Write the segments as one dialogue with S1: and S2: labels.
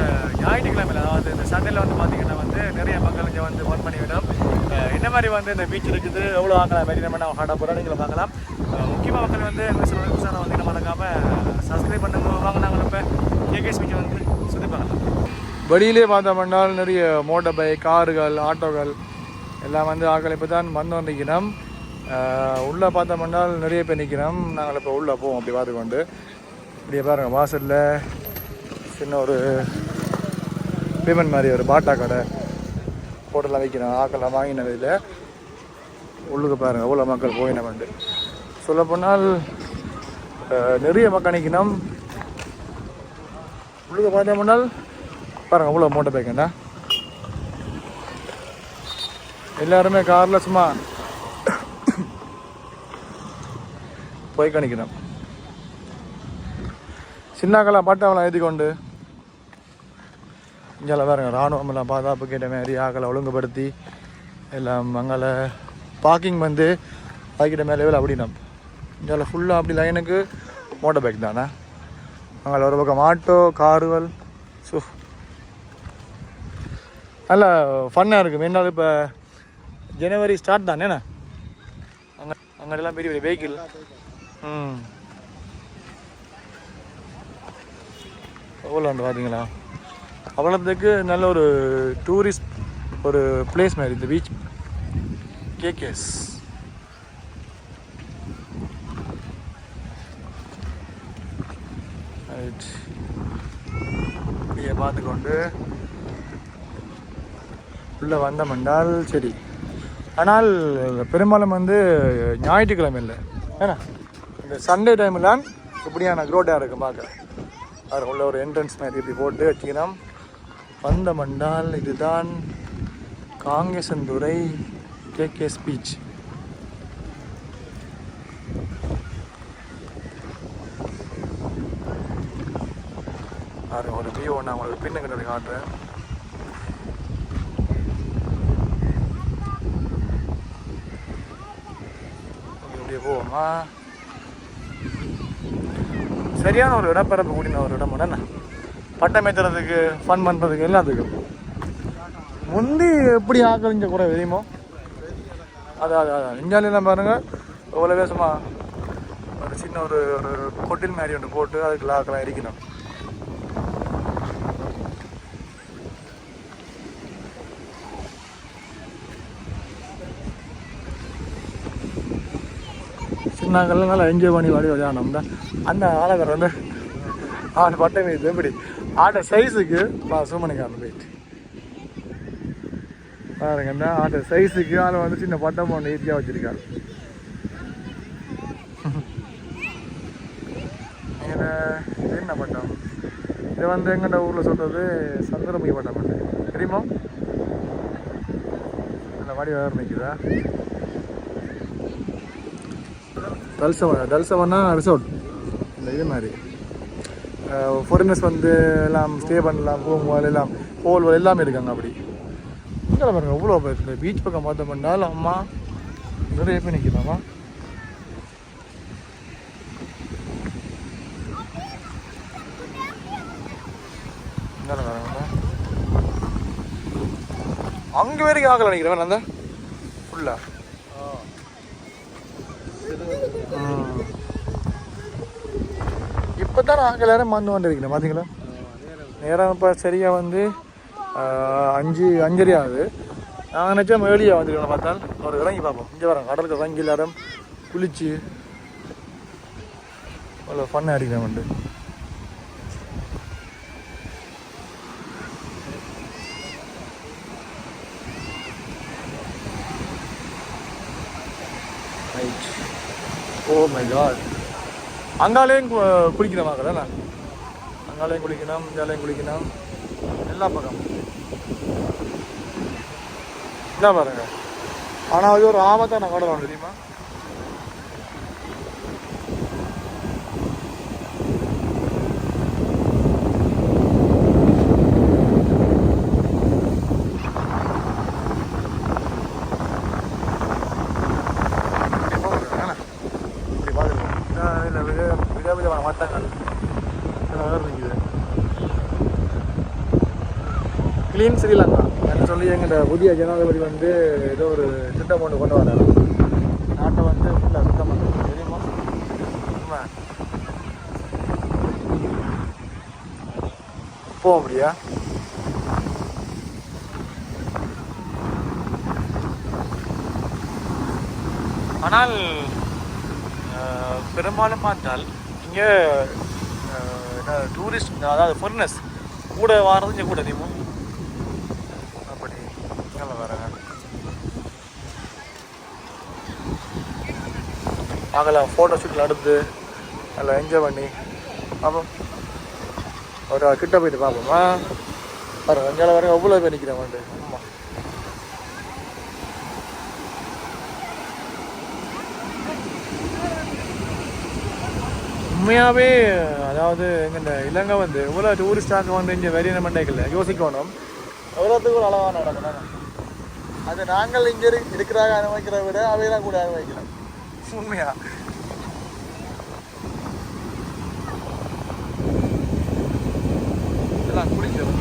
S1: இந்த ஞாயிற்றுக்கிழமையில் அதாவது இந்த சண்டேல வந்து பார்த்தீங்கன்னா வந்து நிறைய மக்கள் இங்கே வந்து ஒர்க் பண்ணி விடும் என்ன மாதிரி வந்து இந்த பீச் இருக்குது எவ்வளோ ஆகலாம் மாதிரி நம்ம நான் ஹார்டாக போகிறோம் நீங்கள் பார்க்கலாம் முக்கியமாக மக்கள் வந்து சாரை வந்து நம்ம மறக்காமல் சப்ஸ்கிரைப் பண்ணுங்க. வாங்க நாங்கள் இப்போ கேகேஸ் பீச்சை வந்து சுற்றி பார்க்கலாம். வெளியிலே பார்த்தோம்னால் நிறைய மோட்டர் பைக் கார்கள் ஆட்டோகள் எல்லாம் வந்து ஆக்கள் இப்போ தான் வந்தோம் நிற்கிறோம் உள்ளே பார்த்தோம்னா நிறைய பேர் நிற்கிறோம். நாங்கள் இப்போ உள்ளே போவோம் அப்படி பார்த்துக்கொண்டு. இப்படியே பாருங்கள் வாசலில் சின்ன ஒரு பேமெண்ட் மாதிரி ஒரு பாட்டா கடை போட்டெல்லாம் வைக்கிறோம் ஆக்கெல்லாம் வாங்கின இதில் உள்ளுக்கு பாருங்கள் அவ்வளோ மக்கள் போயினவண்டு சொல்லப்போனால் நிறைய மக்கணிக்கணும் நிற்கணும் உள்ளுக்கு பார்த்தோம்னால் பாருங்கள் அவ்வளோ மோட்டர் பைக்குண்டா எல்லாருமே காரில் சும்மா போய் கணிக்கணும் சின்னாக்கெல்லாம் பாட்டாவெல்லாம் எழுதி கொண்டு இங்கெல்லாம் வேறு ராணுவம் எல்லாம் பாதுகாப்பு கேட்ட மாதிரி ஆக்களை ஒழுங்குபடுத்தி எல்லாம் அங்கே பார்க்கிங் வந்து பாக்கிட்ட மேலே வேலை அப்படின்னா இங்கே ஃபுல்லாக அப்படி லைனுக்கு மோட்டர் பைக் தானே? அங்கே ஒரு பக்கம் ஆட்டோ காருகள் ஸோ நல்ல ஃபன்னாக இருக்குது மெயினாக இப்போ ஜனவரி ஸ்டார்ட் தானே அங்கே அங்கெல்லாம் பெரிய பெரிய வெஹிக்கிள் ம். எவ்வளோ பார்த்தீங்களா அவ்வளோத்துக்கு நல்ல ஒரு டூரிஸ்ட் ஒரு பிளேஸ் மாதிரி இந்த பீச் கேகேஸ் ரைட் இப்படியே பார்த்துக்கொண்டு உள்ளே வந்தோம்னால் சரி. ஆனால் பெரும்பாலும் வந்து ஞாயிற்றுக்கிழமை இல்லை. ஏன்னா இந்த சண்டே டைமில் இப்படியான க்ரோட்டாக இருக்கும் பார்க்க அது உள்ள ஒரு என்ட்ரன்ஸ் மாதிரி இப்படி போட்டு வச்சுக்கிறோம். வந்தமண்டால் இதுதான் காங்கேசன்துறை கேகே ஸ்பீச் பாருங்க ஒரு வியூ நான் உங்களுக்கு பின்ன கிட்ட காட்டுறேன். இப்படியே போவோமா? சரியான ஒரு இடப்பரப்பு கூடின ஒரு இடம் என்ன பட்டம் ஏற்றுறதுக்கு ஃபன் பண்ணுறதுக்கு எல்லாத்துக்கும் முந்தி எப்படி ஆக்கறிஞ்ச கூட தெரியுமோ? அது அது அதான் இந்தியாவிலாம் பாருங்க எவ்வளோ வேசமா ஒரு சின்ன ஒரு ஒரு கொட்டில் மாதிரி ஒன்று போட்டு அதுக்கு லாக்கெல்லாம் இருக்கணும் சின்னங்கள்லாம் நல்லா என்ஜாய் பண்ணி வாடி விளையாடணும் அந்த ஆலகர் வந்து ஆள் பட்டம் எப்படி? ஆட்டோ சைஸுக்கு பா சூமணிக்காரன் போயிட்டு பாருங்க இந்த சைஸுக்கு ஆளை வந்து சின்ன பட்டம் ஒன்று ஈஸியாக வச்சுருக்காரு. இது என்ன பட்டம்? இது வந்து எங்கண்ட ஊரில் சொல்கிறது சந்திரமுகி பட்டம் பட்டம் தெரியுமா? இந்த வாடி வேறு நிற்குதா தல்சவன் தல்சவன்னா ரிசோர்ட் இந்த இது மாதிரி. ஃபாரினர்ஸ் வந்து எல்லாம் ஸ்டே பண்ணலாம் ரூம் எல்லாம் ஹோல் எல்லாமே இருக்காங்க அப்படி. இங்கே பாருங்க எவ்வளோ இந்த பீச் பக்கம் பார்த்தோம்னால அம்மா நிறைய பேர் நிற்கிறாமா அங்கே வரைக்கும் ஆகல நினைக்கிறேன் அந்த ஃபுல்லாக இப்போ தான் நாங்கள் எல்லாரும் வந்து வந்துருக்கணும் பார்த்தீங்களா நேரம் இப்போ சரியாக வந்து அஞ்சு அஞ்சரை ஆகுது. நாங்கள் நினச்சா ஏழியாக வந்துருக்கோம் பார்த்தால் ஒரு இறங்கி பார்ப்போம் இங்கே வரோம் கடலுக்கு இறங்கி எல்லாரும் குளிச்சு அவ்வளோ ஃபன்னாக அடிக்கிறேன் வந்து. Oh ஓ god. அங்காலேயும் கு- குளிக்கணுமா அங்காலேயும் குளிக்கணும் இங்காலேயும் குளிக்கணும். எல்லா பக்கம். என்ன பாருங்க. ஆனால் அது ஒரு ஆபத்தான கடல் தெரியுமா இப்படி பாருங்க, என்ன? இப்படி பாருங்க. இந்த இதுல வந்து கிளீன் ஸ்ரீலங்கா என்று சொல்லி எங்கள் புதிய ஜனாதிபதி வந்து ஏதோ ஒரு திட்டம் ஒன்று கொண்டு வராரு. நாட்டை வந்து ஃபுல்லாக சுத்தம் பண்ணுறது தெரியுமா? உண்மை போக முடியா ஆனால் பெரும்பாலும் பார்த்தால் இங்கே டூரிஸ்ட் அதாவது ஃபர்னஸ் கூட வாரது இங்கே கூட தெரியுமா நல்லா வரேங்க பார்க்கலாம் ஃபோட்டோ ஷூட்டில் நடந்து நல்லா என்ஜாய் பண்ணி பார்ப்போம். ஒரு கிட்ட போயிட்டு பார்ப்போமா? பாருங்க அஞ்சால வரைக்கும் எவ்வளோ பேர் நிற்கிறேன் வந்து? ஆமாம் உண்மையாகவே அதாவது எங்கள் இலங்கை வந்து இவ்வளோ டூரிஸ்டாக வந்து இங்கே வெளியின மண்டைகள் யோசிக்கணும். எவ்வளோத்துக்கு ஒரு அளவாக நடக்கணும். அது நாங்கள் இங்கே இரு இருக்கிறாங்க அனுபவிக்கிறத விட அவையெல்லாம் கூட அனுபவிக்கிறோம் உண்மையா? இதெல்லாம் குளிக்கிறோம்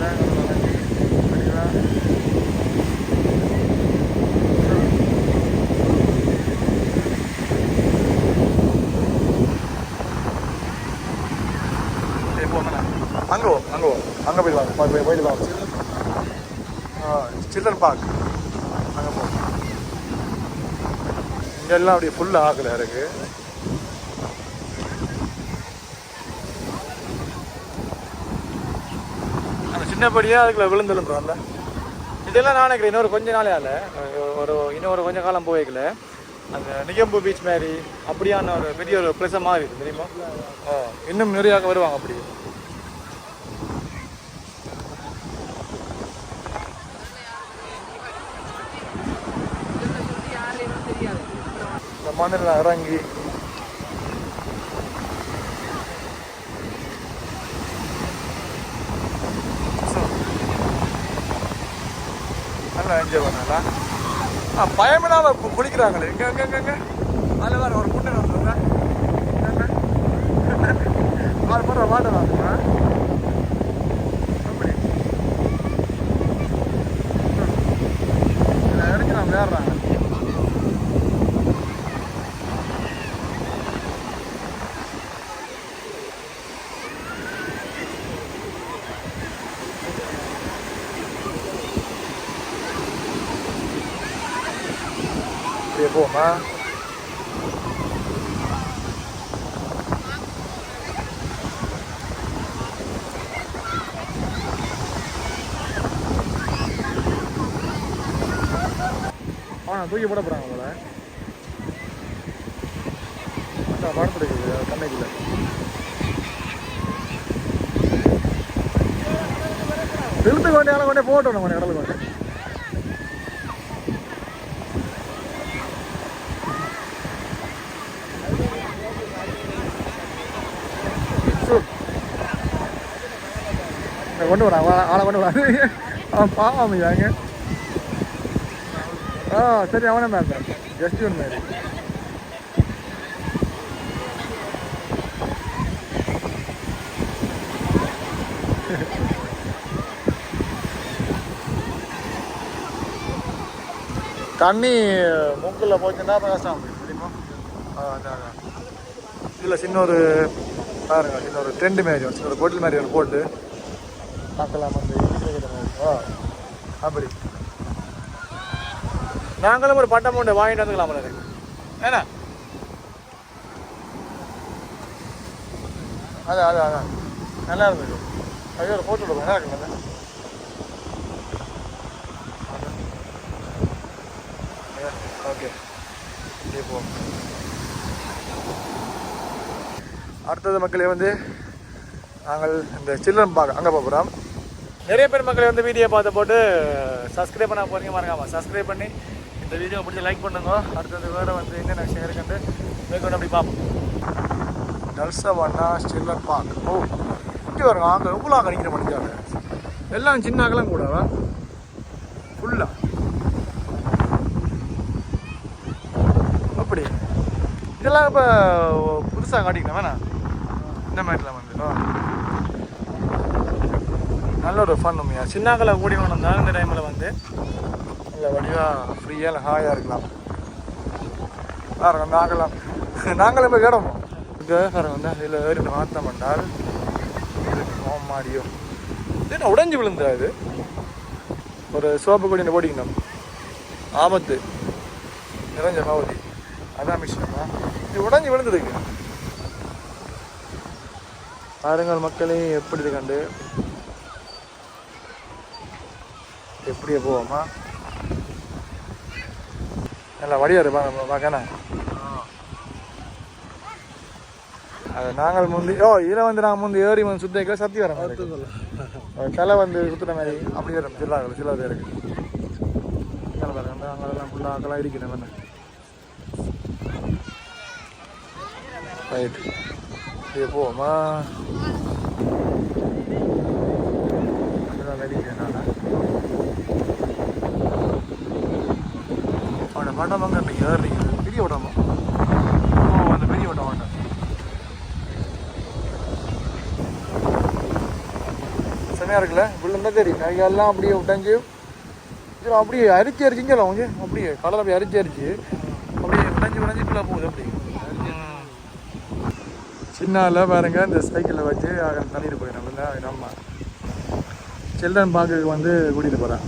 S1: அங்கே அங்கே அங்கே போய் வாங்க போய் போய் போயிட்டு வாங்க சில்ட்ரன் பார்க் அங்கே போ எல்லாம் அப்படியே ஃபுல்லாக ஆகலை இருக்கு அந்த சின்னப்படியாக அதுக்குள்ள விழுந்துருன்றோம்ல இதெல்லாம் நான் நினைக்கிறேன் இன்னொரு கொஞ்ச நாளே ஆல ஒரு இன்னொரு கொஞ்சம் காலம் போய்க்கல. அந்த நிகம்பு பீச் மாதிரி அப்படியான ஒரு பெரிய ஒரு பிளஸாக மாறி இருக்கு தெரியுமா? ஆ, இன்னும் நிறைய வருவாங்க அப்படி. மண்ணில் இறங்கி நல்லா என்ஜாய் பண்ணலாம். ஆ குளிக்கிறாங்களே. இங்கே இங்கே இங்கே அதில் வேறு ஒரு முட்டை வந்துருங்க ஆறு போடுற வாட்டர் வாங்குமா அப்படி இதில் இறங்கி நான் வேறுறாங்க அப்படியே போமா அவனை தூக்கி போட போகிறாங்க போல. அதான் படம் பிடிக்குது கண்ணைக்குள்ள இழுத்துக்கு வேண்டிய ஆளை கொண்டே போட்டோம் நம்ம கடலுக்கு கொண்டு கொண்டு வரா ஆளை கொண்டு வரா அவன் பாவம் ஐயாங்க ஆ சரி அவனே மேம் ஜஸ்ட் ஒன் மாதிரி தண்ணி மூக்கில் போச்சுன்னா கஷ்டம் தெரியுமா? ஆ அதான் இதில் சின்ன ஒரு பாருங்க சின்ன ஒரு ட்ரெண்டு மாதிரி ஒன்று சின்ன ஒரு பொட்டில் மாதிரி ஒன்று போட்டு பார்க்கலாம் அந்த அப்படி. நாங்களும் ஒரு பட்டம் ஒன்று வாங்கிட்டு வந்துக்கலாம் ஏன்னா அதான் அதான் அதான் நல்லா இருந்தது. ஐயோ ஒரு போட்டு விடுவோம் நல்லா இருக்குல்ல? ஓகே. போ அடுத்தது மக்களே வந்து நாங்கள் இந்த சில்ட்ரன் பார்க் அங்கே போகிறோம் நிறைய பேர் மக்களை வந்து வீடியோ பார்த்து போட்டு சப்ஸ்கிரைப் பண்ண போகிறீங்க மறக்காமல் சப்ஸ்கிரைப் பண்ணி இந்த வீடியோ பிடிச்சி லைக் பண்ணுங்க. அடுத்தது வேறு வந்து என்னென்ன விஷயம் இருக்குன்ட்டு மேற்கொண்டு அப்படி பார்ப்போம். டல்சவானா ஸ்டில்லர் பார்க் ஓ இங்கே வருங்க அங்கே எவ்வளோ அங்கே நிற்கிற எல்லாம் சின்ன அகலம் கூட ஃபுல்லாக அப்படி. இதெல்லாம் இப்போ புதுசாக காட்டிக்கலாம் வேணா இந்த மாதிரிலாம் வந்து நல்ல ஒரு ஃபன் உண்மையா சின்னாக்களை கூடி வந்தாலும் இந்த டைமில் வந்து நல்ல வடிவாக ஃப்ரீயாக ஹாயாக இருக்கலாம். பாருங்க நாங்களாம் நாங்களும் போய் கிடப்போம் பாருங்க வந்து அதில் ஏறி மாற்றம் பண்ணால் மாடியோ. என்ன உடஞ்சி விழுந்துடா இது? ஒரு சோப்பு கொடி ஓடிக்கணும் ஆபத்து. நிறைஞ்ச பகுதி. அதான் மிஷினமா இது உடஞ்சி விழுந்துருக்கு பாருங்கள் மக்களே எப்படி இது கண்டு? எப்படியே போவோமா? நல்லா வடியாரு பார்க்கண்ணா அது நாங்கள் முந்தி ஓ இதில் வந்து நாங்கள் முந்தி ஏறி வந்து சுத்த சத்தி வர மாதிரி. தலை வந்து சுத்துற மாதிரி அப்படி வரும். சில சில பேருக்கு அங்கெல்லாம் ஃபுல்லாக அங்கெல்லாம் இருக்கணும் என்ன ரைட் போவோமா? அவனோட மடம் அங்கே இன்னைக்கு ஏறுறீங்க பெரிய ஓட்டமா ஓ அந்த பெரிய ஓட்டம் வேண்டாம் செமையாக இருக்குல்ல? விழுந்தா தெரியும் கை எல்லாம் அப்படியே உடைஞ்சு இது அப்படியே அரிச்சு அரிச்சிங்கல அவங்க? அப்படியே கடலை அப்படியே அரிச்சு அரிச்சு அப்படியே உடைஞ்சு உடைஞ்சு ஃபுல்லாக போகுது அப்படி. சின்னால பாருங்க இந்த சைக்கிளில் வச்சு அங்கே தள்ளிட்டு போயிடும் நம்ம சில்ட்ரன் பார்க்குக்கு வந்து கூட்டிகிட்டு போகிறேன்.